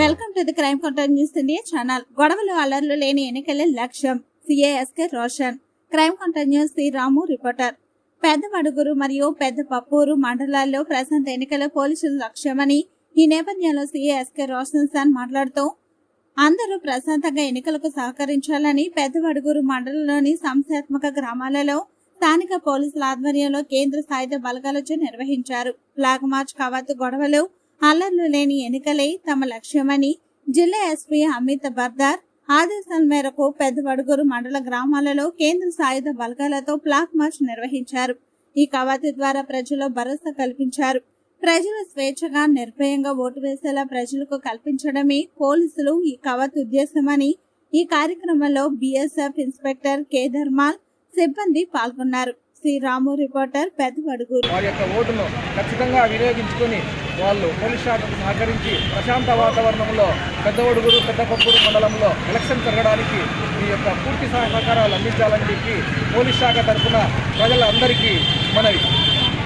Welcome to the crime counter news India channel గొడవలు అల్లర్లు లేని ఎన్నికలే లక్ష్యం. సిఏఎస్కే Roshan. Crime counter news C Ramu reporter. Pedda Maduguru మరియు పెద్ద పప్పూరు మండలాల్లో ప్రశాంత ఎన్నికల పోలీసుల లక్ష్యమని ఈ నేపథ్యంలో సిఏఎస్కే రోషన్ సాన్ మాట్లాడుతూ అందరూ ప్రశాంతంగా ఎన్నికలకు సహకరించాలని పెద్దవడుగురు మండలంలోని సంస్థాత్మక గ్రామాలలో స్థానిక పోలీసుల ఆధ్వర్యంలో కేంద్ర సాయుధ బలగాలచే నిర్వహించారు. ఫ్లాగ్ మార్చ్ కవాతు గొడవలు అల్లర్లు లేని ఎన్నికలే తమ లక్ష్యమని జిల్లా ఎస్పీ అమిత్ బర్దార్ ఆదేశాల మేరకు పెద్దవడుగురు మండల గ్రామాలలో కేంద్ర సాయుధ బలగాలతో ప్లాక్ మార్చ్ నిర్వహించారు. ఈ కవాతు ద్వారా ప్రజల్లో భరోసా కల్పించారు. ప్రజలు స్వేచ్ఛగా నిర్భయంగా ఓటు వేసేలా ప్రజలకు కల్పించడమే పోలీసులు ఈ కవాతు ఉద్దేశమని ఈ కార్యక్రమంలో బిఎస్ఎఫ్ ఇన్స్పెక్టర్ కె ధర్మాల్ సిబ్బంది పాల్గొన్నారు. శ్రీరాము రిపోర్టర్ పెద్దవడుగురు వారి యొక్క ఓటును ఖచ్చితంగా వినియోగించుకొని వాళ్ళు పోలీస్ శాఖకు సహకరించి ప్రశాంత వాతావరణంలో పెద్ద ఒడుగురు పెద్దపప్పూరు మండలంలో ఎలక్షన్ జరగడానికి ఈ యొక్క పూర్తి సహకారాలు అందించాలని చెప్పి పోలీస్ శాఖ తరఫున ప్రజలందరికీ మనవి.